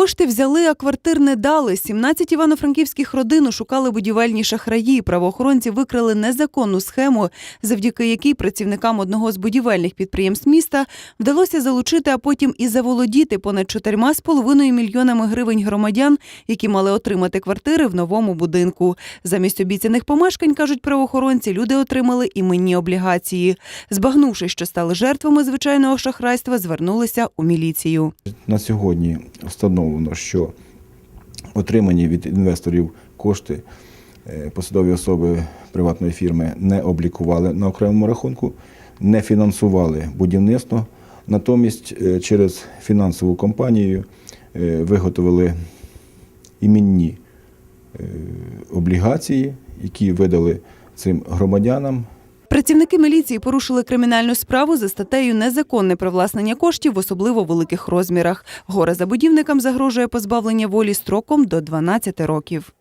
Кошти взяли, а квартир не дали. 17 івано-франківських родин шукали будівельні шахраї. Правоохоронці викрили незаконну схему, завдяки якій працівникам одного з будівельних підприємств міста вдалося залучити, а потім і заволодіти понад 4,5 мільйонами гривень громадян, які мали отримати квартири в новому будинку. Замість обіцяних помешкань, кажуть правоохоронці, люди отримали іменні облігації. Збагнувши, що стали жертвами звичайного шахрайства, звернулися у міліцію. На сьогодні встановлено, що отримані від інвесторів кошти е, посадові особи приватної фірми не облікували на окремому рахунку, не фінансували будівництво. Натомість е, через фінансову компанію е, виготовили іменні облігації, які видали цим громадянам Працівники міліції порушили кримінальну справу за статтею незаконне привласнення коштів в особливо великих розмірах. Горе забудівникам загрожує позбавлення волі строком до 12 років.